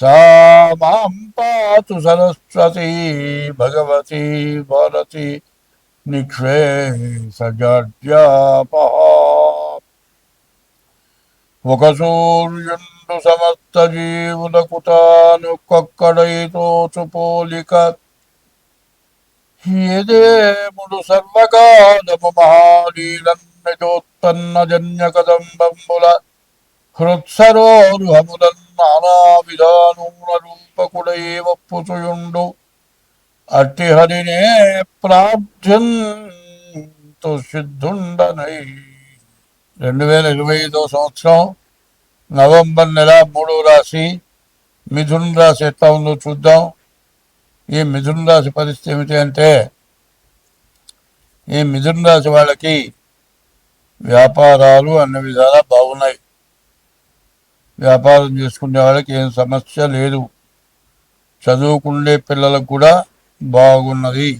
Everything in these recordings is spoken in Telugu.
సా మాం పాతు సరస్వతి భగవతి భారతి నిక్షే సజాడ్యాపహ ఒక సూర్యుండు సమస్త జీవులకు తానొక్కొక్కడైతో పోలిక ఏదేముడు సర్వకాలము మహానీలన్నజోత్పన్న జన్య కదంబంబుల హృత్సరోరుహములన్ నానా విధానూన రూపకుడై అట్టి హరినే ప్రార్థ్యంతు సిద్ధుండనై. రెండు వేల ఇరవై ఐదో సంవత్సరం నవంబర్ నెల మూడో రాశి మిథున్ రాశి ఎట్లా ఉందో చూద్దాం. ఈ మిథున రాశి పరిస్థితి ఏమిటి అంటే ఈ మిథున రాశి వాళ్ళకి వ్యాపారాలు అన్ని విధాలా బాగున్నాయి. వ్యాపారం చేసుకునే వాళ్ళకి ఏం సమస్య లేదు. చదువుకునే పిల్లలకు కూడా బాగున్నది.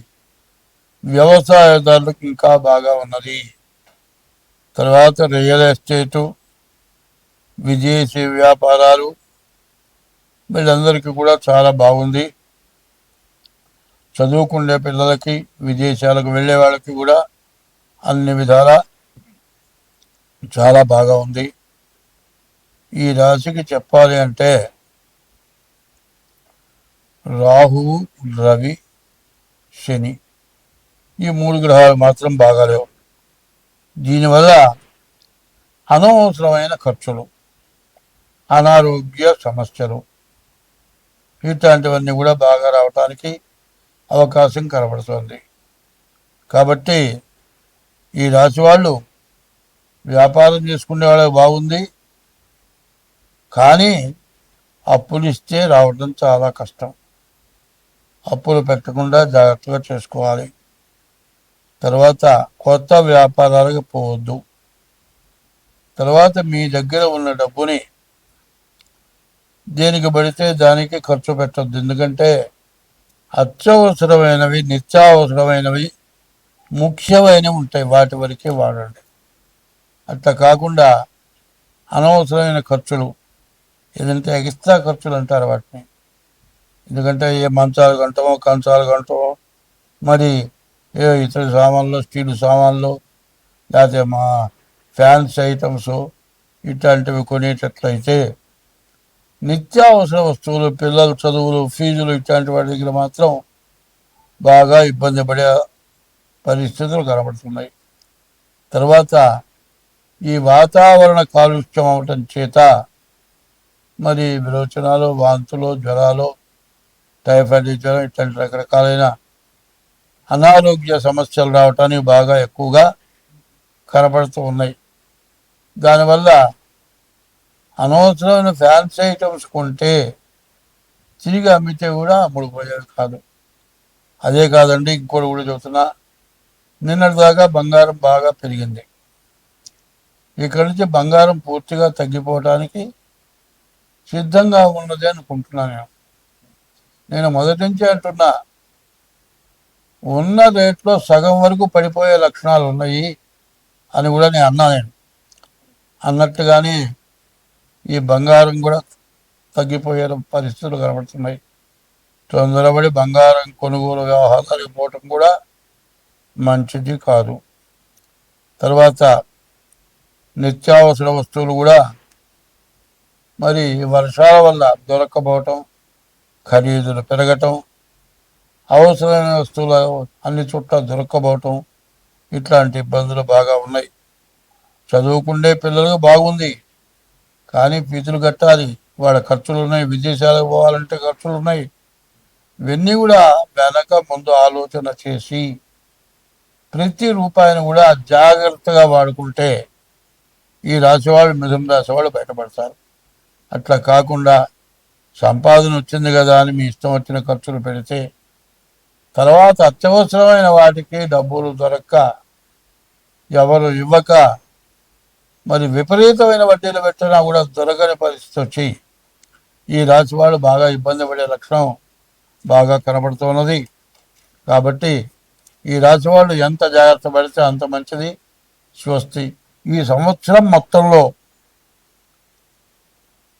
వ్యవసాయదారులకు ఇంకా బాగా ఉన్నది. తర్వాత రియల్ ఎస్టేటు విదేశీ వ్యాపారాలు వీళ్ళందరికీ కూడా చాలా బాగుంది. చదువుకునే పిల్లలకి విదేశాలకు వెళ్ళే వాళ్ళకి కూడా అన్ని విధాలా చాలా బాగా ఉంది. ఈ రాశికి చెప్పాలి అంటే రాహువు రవి శని ఈ మూడు గ్రహాలు మాత్రం బాగాలేవు దీనివల్ల అనవసరమైన ఖర్చులు అనారోగ్య సమస్యలు ఇట్లాంటివన్నీ కూడా బాగా రావటానికి అవకాశం కనబడుతుంది. కాబట్టి ఈ రాశి వాళ్ళు వ్యాపారం చేసుకునే వాళ్ళకి బాగుంది కానీ అప్పులు ఇస్తే రావడం చాలా కష్టం. అప్పులు పెట్టకుండా జాగ్రత్తగా చేసుకోవాలి. తర్వాత కొత్త వ్యాపారాలకు పోవద్దు. తర్వాత మీ దగ్గర ఉన్న డబ్బుని దేనికి పడితే దానికి ఖర్చు పెట్టద్దు. ఎందుకంటే అత్యవసరమైనవి నిత్యావసరమైనవి ముఖ్యమైనవి ఉంటాయి. వాటి వరకే వాడండి. అట్లా కాకుండా అనవసరమైన ఖర్చులు ఏదంటే ఎక్స్ట్రా ఖర్చులు అంటారు వాటిని. ఎందుకంటే ఏ మంచాలు కొంటామో కంచాలు కొంటామో మరి ఏ ఇతర సామాన్లు స్టీల్ సామాన్లు లేకపోతే మా ఫ్యాన్స్ ఐటమ్స్ ఇట్లాంటివి కొనేటట్లయితే నిత్యావసర వస్తువులు పిల్లల చదువులు ఫీజులు ఇట్లాంటి వాటి దగ్గర మాత్రం బాగా ఇబ్బంది పడే పరిస్థితులు కనబడుతున్నాయి. తర్వాత ఈ వాతావరణ కాలుష్యం అవటం చేత మరి విరోచనాలు వాంతులు జ్వరాలు టైఫాయిడ్ జ్వరం ఇట్లాంటి రకరకాలైన అనారోగ్య సమస్యలు రావటానికి బాగా ఎక్కువగా కనబడుతూ ఉన్నాయి. దానివల్ల అనవసరమైన ఫ్యాన్సీ ఐటమ్స్ కొంటే తిరిగి అమ్మితే కూడా అమ్ముడుపోయేది కాదు. అదే కాదండి ఇంకోటి కూడా చెబుతున్నా. నిన్నటి దాకా బంగారం బాగా పెరిగింది. ఇక్కడి నుంచి బంగారం పూర్తిగా తగ్గిపోవటానికి సిద్ధంగా ఉన్నది అనుకుంటున్నాను నేను. నేను మొదటి నుంచి అంటున్నా ఉన్న రేట్లో సగం వరకు పడిపోయే లక్షణాలు ఉన్నాయి అని కూడా నేను అన్నా నేను. అన్నట్టుగానే ఈ బంగారం కూడా తగ్గిపోయే పరిస్థితులు కనబడుతున్నాయి. తొందరపడి బంగారం కొనుగోలు వ్యవహారాలకు పోవటం కూడా మంచిది కాదు. తర్వాత నిత్యావసర వస్తువులు కూడా మరి వర్షాల వల్ల దొరక్కపోవటం ఖరీదులు పెరగటం అవసరమైన వస్తువులు అన్ని చోట్ల దొరకబోవటం ఇట్లాంటి ఇబ్బందులు బాగా ఉన్నాయి. చదువుకుండే పిల్లలకు బాగుంది. కానీ ఫీజులు కట్టాలి. వాళ్ళ ఖర్చులు ఉన్నాయి విదేశాలకు పోవాలంటే ఖర్చులు ఉన్నాయి ఇవన్నీ కూడా వెనక ముందు ఆలోచన చేసి ప్రతి రూపాయిని కూడా జాగ్రత్తగా వాడుకుంటే ఈ రాశివాళ్ళు మిథున రాశివాళ్ళు బయటపడతారు. అట్లా కాకుండా సంపాదన వచ్చింది కదా అని మీ ఇష్టం వచ్చిన ఖర్చులు పెడితే తర్వాత అత్యవసరమైన వాటికి డబ్బులు దొరక్క ఎవరు ఇవ్వక మరి విపరీతమైన వడ్డీలు పెట్టినా కూడా దొరకని పరిస్థితి వచ్చి ఈ రాశి వాళ్ళు బాగా ఇబ్బంది పడే లక్షణం బాగా కనబడుతున్నది. కాబట్టి ఈ రాశి వాళ్ళు ఎంత జాగ్రత్త పడితే అంత మంచిది స్వస్తి. ఈ సంవత్సరం మొత్తంలో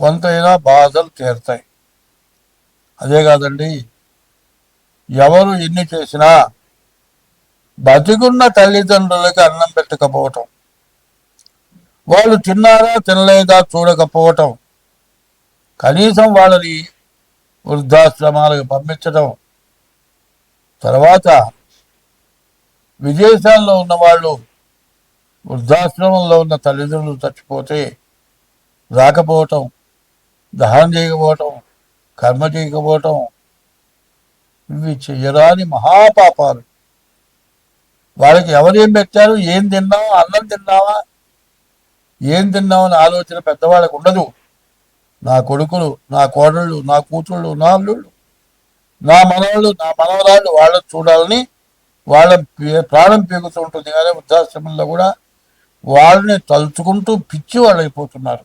కొంతైనా బాధలు తీరుతాయి. అదే కాదండి ఎవరు ఎన్ని చేసినా బతికున్న తల్లిదండ్రులకి అన్నం పెట్టకపోవటం వాళ్ళు తిన్నారా తినలేదా చూడకపోవటం కనీసం వాళ్ళని వృద్ధాశ్రమాలకు పంపించడం తర్వాత విదేశాల్లో ఉన్న వాళ్ళు వృద్ధాశ్రమంలో ఉన్న తల్లిదండ్రులు చచ్చిపోతే రాకపోవటం దహనం చేయకపోవటం కర్మ చేయకపోవటం ఇవి చేయరాని మహాపాపాలు. వాళ్ళకి ఎవరేం పెట్టారు? ఏం తిన్నావా అన్నం తిన్నావా? ఏం తిన్నామని ఆలోచన పెద్దవాళ్ళకు ఉండదు. నా కొడుకులు నా కోడళ్ళు నా కూతుళ్ళు నా అల్లుళ్ళు నా మనవాళ్ళు నా మనవరాళ్ళు వాళ్ళని చూడాలని వాళ్ళ ప్రాణం పీకుతూ ఉంటుంది. కానీ వృద్ధాశ్రమంలో కూడా వాళ్ళని తలుచుకుంటూ పిచ్చి వాళ్ళు అయిపోతున్నారు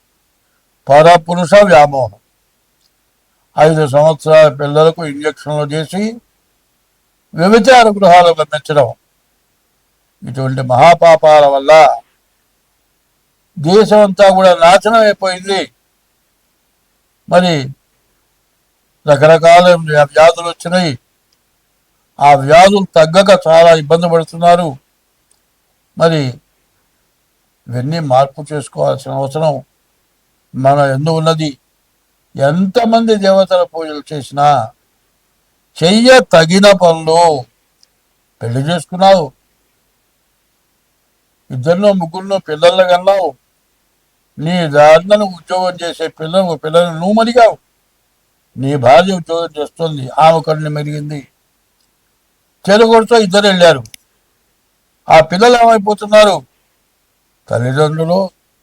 పరపురుష వ్యామోహం ఐదు సంవత్సరాల పిల్లలకు ఇంజక్షన్లు చేసి వ్యభిచార గృహాలు గమనించడం ఇటువంటి మహాపాపాల వల్ల దేశం అంతా కూడా నాశనం అయిపోయింది. మరి రకరకాల వ్యాధులు వచ్చినాయి. ఆ వ్యాధులు తగ్గక చాలా ఇబ్బంది పడుతున్నారు. మరి ఇవన్నీ మార్పు చేసుకోవాల్సిన అవసరం మన ఎందు ఉన్నది. ఎంతమంది దేవతల పూజలు చేసినా చెయ్య తగిన పనులు పెళ్ళి చేసుకున్నావు. ఇద్దరినో ముగ్గురునో పిల్లల్ని కన్నావు. నీ దారిన ఉద్యోగం చేసే పిల్లలు పిల్లలు నువ్వు మరిగావు. నీ భార్య ఉద్యోగం చేస్తుంది ఆమె కన్ను మెరిగింది. చెరుగొడుతో ఇద్దరు వెళ్ళారు. ఆ పిల్లలు ఏమైపోతున్నారు? తల్లిదండ్రులు